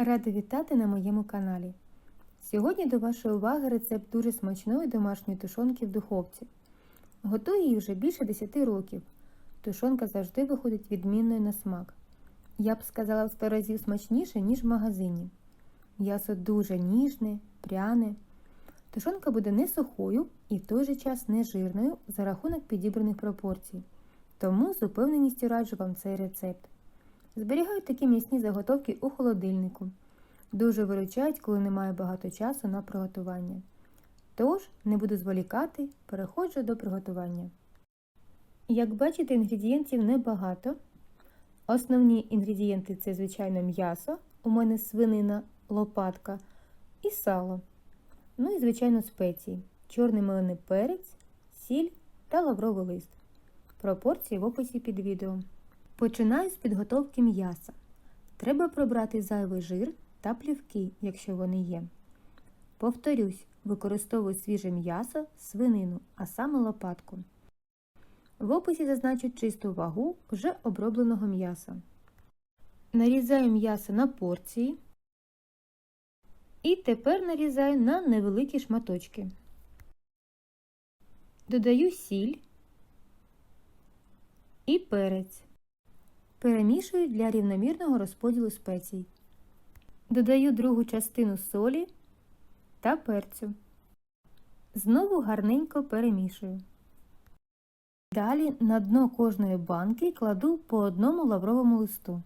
Рада вітати на моєму каналі. Сьогодні до вашої уваги рецепт дуже смачної домашньої тушонки в духовці. Готую її вже більше 10 років. Тушонка завжди виходить відмінною на смак. Я б сказала в 100 разів смачніше, ніж в магазині. М'ясо дуже ніжне, пряне. Тушонка буде не сухою і в той же час не жирною за рахунок підібраних пропорцій. Тому з упевненістю раджу вам цей рецепт. Зберігають такі м'ясні заготовки у холодильнику. Дуже виручають, коли немає багато часу на приготування. Тож, не буду зволікати, переходжу до приготування. Як бачите, інгредієнтів небагато. Основні інгредієнти це, звичайно, м'ясо, у мене свинина, лопатка і сало. Ну і, звичайно, спеції, чорний мелений перець, сіль та лавровий лист. Пропорції в описі під відео. Починаю з підготовки м'яса. Треба прибрати зайвий жир та плівки, якщо вони є. Повторюсь, використовую свіже м'ясо, свинину, а саме лопатку. В описі зазначу чисту вагу вже обробленого м'яса. Нарізаю м'ясо на порції. І тепер нарізаю на невеликі шматочки. Додаю сіль і перець. Перемішую для рівномірного розподілу спецій. Додаю другу частину солі та перцю. Знову гарненько перемішую. Далі на дно кожної банки кладу по одному лавровому листу.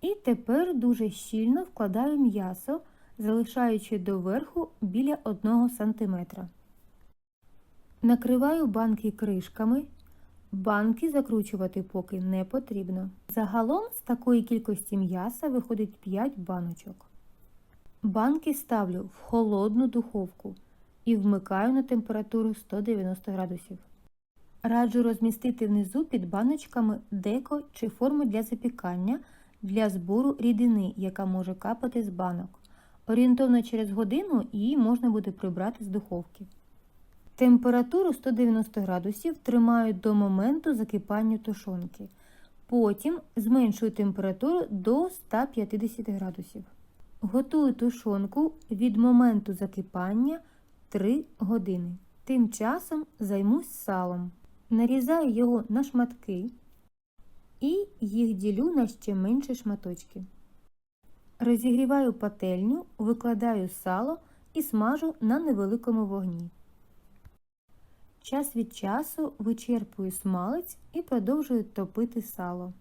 І тепер дуже щільно вкладаю м'ясо, залишаючи доверху біля 1 см. Накриваю банки кришками. Банки закручувати поки не потрібно. Загалом з такої кількості м'яса виходить 5 баночок. Банки ставлю в холодну духовку і вмикаю на температуру 190 градусів. Раджу розмістити внизу під баночками деко чи форму для запікання для збору рідини, яка може капати з банок. Орієнтовно через годину її можна буде прибрати з духовки. Температуру 190 градусів тримаю до моменту закипання тушонки. Потім зменшую температуру до 150 градусів. Готую тушонку від моменту закипання 3 години. Тим часом займусь салом. Нарізаю його на шматки і їх ділю на ще менші шматочки. Розігріваю пательню, викладаю сало і смажу на невеликому вогні. Час від часу вичерпую смалець і продовжую топити сало.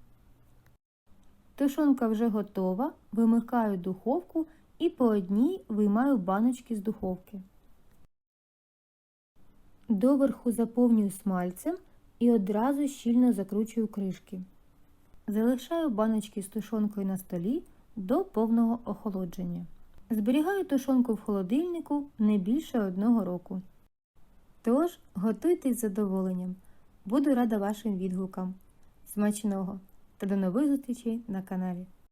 Тушонка вже готова, вимикаю духовку і по одній виймаю баночки з духовки. Доверху заповнюю смальцем і одразу щільно закручую кришки. Залишаю баночки з тушонкою на столі до повного охолодження. Зберігаю тушонку в холодильнику не більше одного року. Тож, готуйтесь з задоволенням. Буду рада вашим відгукам. Смачного та до нових зустрічей на каналі.